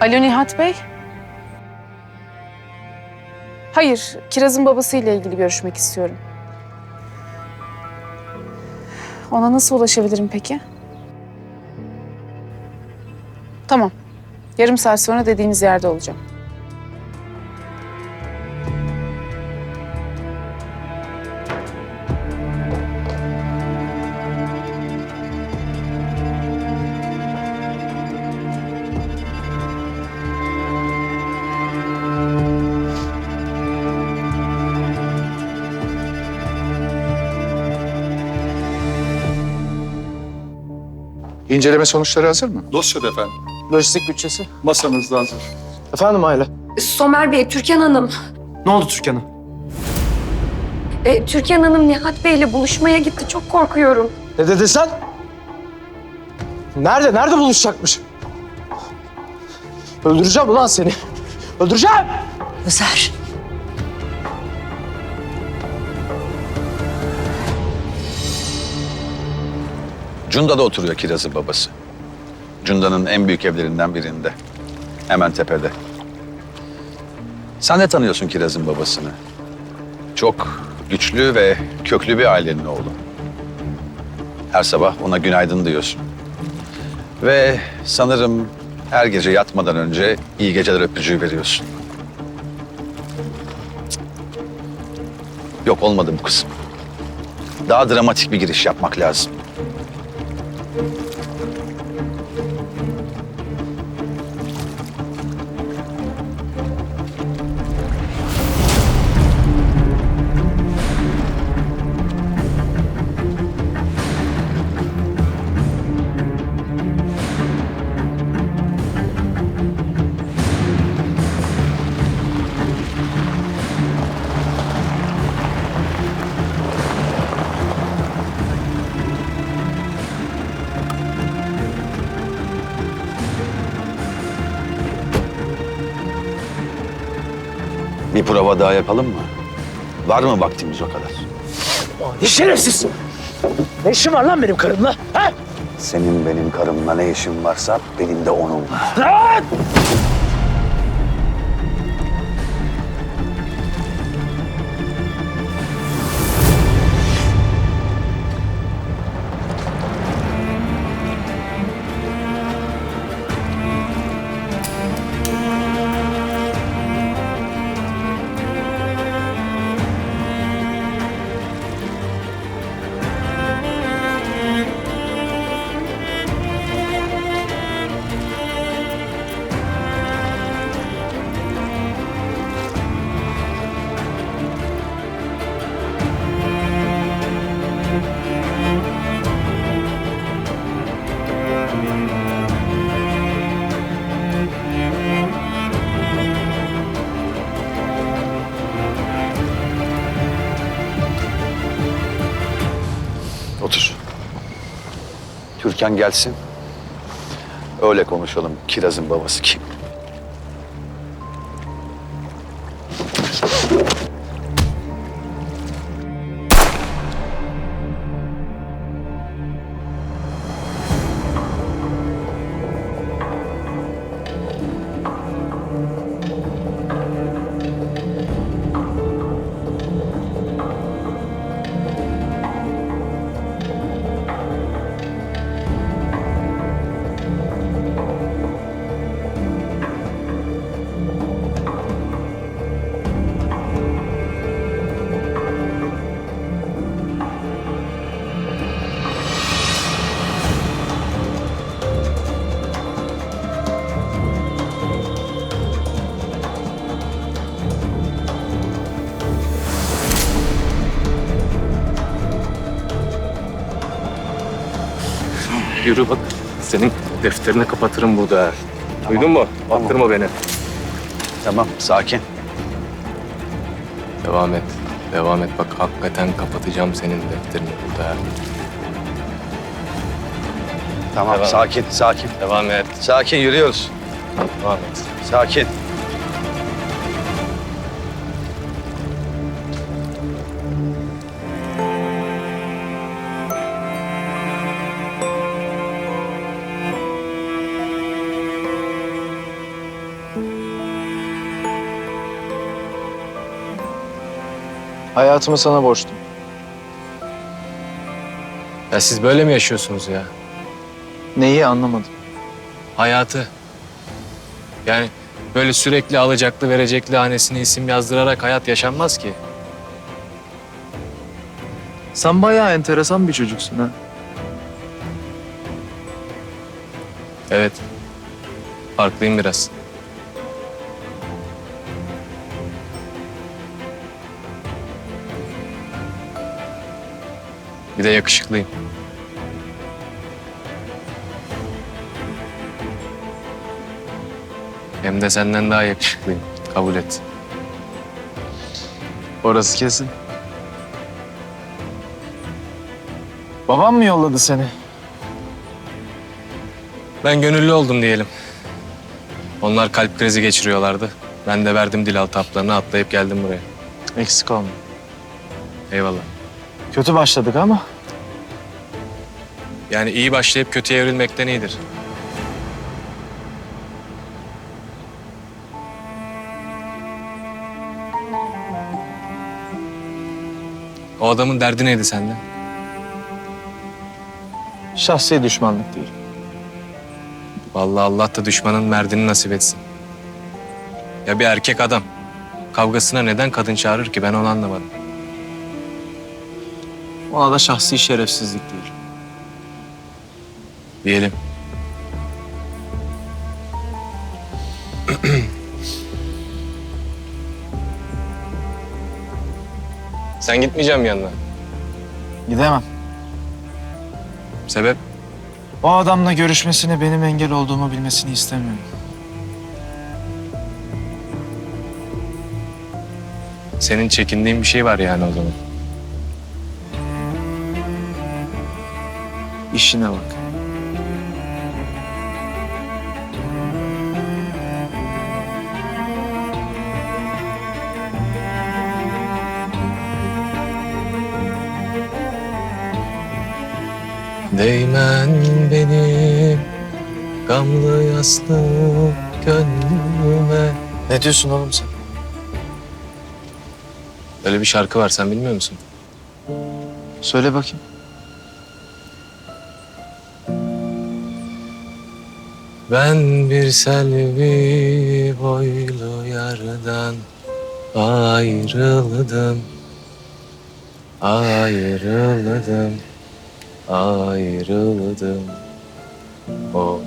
Alo Nihat Bey. Hayır, Kiraz'ın babasıyla ilgili görüşmek istiyorum. Ona nasıl ulaşabilirim peki? Tamam. Yarım saat sonra dediğiniz yerde olacağım. İnceleme sonuçları hazır mı? Dosyada efendim. Lojistik bütçesi. Masanızda hazır. Efendim Ayla. Somer Bey, Türkan Hanım. Ne oldu Türkan'a? E, Türkan Hanım Nihat Bey'le buluşmaya gitti. Çok korkuyorum. Ne dedin sen? Nerede? Nerede buluşacakmış? Öldüreceğim ulan seni. Öldüreceğim! Özer. Cunda'da oturuyor Kiraz'ın babası. Cunda'nın en büyük evlerinden birinde. Hemen tepede. Sen de tanıyorsun Kiraz'ın babasını. Çok güçlü ve köklü bir ailenin oğlu. Her sabah ona günaydın diyorsun. Ve sanırım her gece yatmadan önce iyi geceler öpücüğü veriyorsun. Yok olmadı bu kızım. Daha dramatik bir giriş yapmak lazım. Bir prova daha yapalım mı? Var mı vaktimiz o kadar? Ne şerefsiz! Ne işin var lan benim karımla? Ha? Senin benim karımla ne işin varsa benim de onunla. Lan! Türkan gelsin. Öyle konuşalım. Kiraz'ın babası kim? Yürü bak. Senin defterini kapatırım burada. Duydun mu? Baktırma beni. Tamam, sakin. Devam et. Devam et. Bak hakikaten kapatacağım senin defterini burada. Tamam, Devam. sakin, sakin. Devam et. Sakin yürüyoruz. Devam et. Sakin. Hayatımı sana borçluyum. Ya siz böyle mi yaşıyorsunuz ya? Neyi anlamadım. Hayatı. Yani böyle sürekli alacaklı verecekli hanesine isim yazdırarak hayat yaşanmaz ki. Sen bayağı enteresan bir çocuksun ha. Evet. Farklıyım biraz. Bir de yakışıklıyım. Hem de senden daha yakışıklıyım. Kabul et. Orası kesin. Babam mı yolladı seni? Ben gönüllü oldum diyelim. Onlar kalp krizi geçiriyorlardı. Ben de verdim dil altı haplarını atlayıp geldim buraya. Eksik olma. Eyvallah. Kötü başladık ama Yani iyi başlayıp kötüye evrilmekten iyidir. O adamın derdi neydi sende? şahsi düşmanlık değil. Vallahi Allah da düşmanın merdini nasip etsin. Ya bir erkek adam kavgasına neden kadın çağırır ki ben onu anlamadım. Ona da şahsi şerefsizlik değil. Diyelim. Sen gitmeyeceğim yanına. Gidemem. Sebep? O adamla görüşmesine benim engel olduğumu bilmesini istemiyorum. Senin çekindiğin bir şey var yani o zaman. İşine bak. Değmen benim gamlı yaslı gönlüme. Ne diyorsun oğlum sen? Öyle bir şarkı var sen bilmiyor musun? Söyle bakayım. Ben bir selvi boylu yardan ayrıldım. Ayrıldım. Ayrıldım. O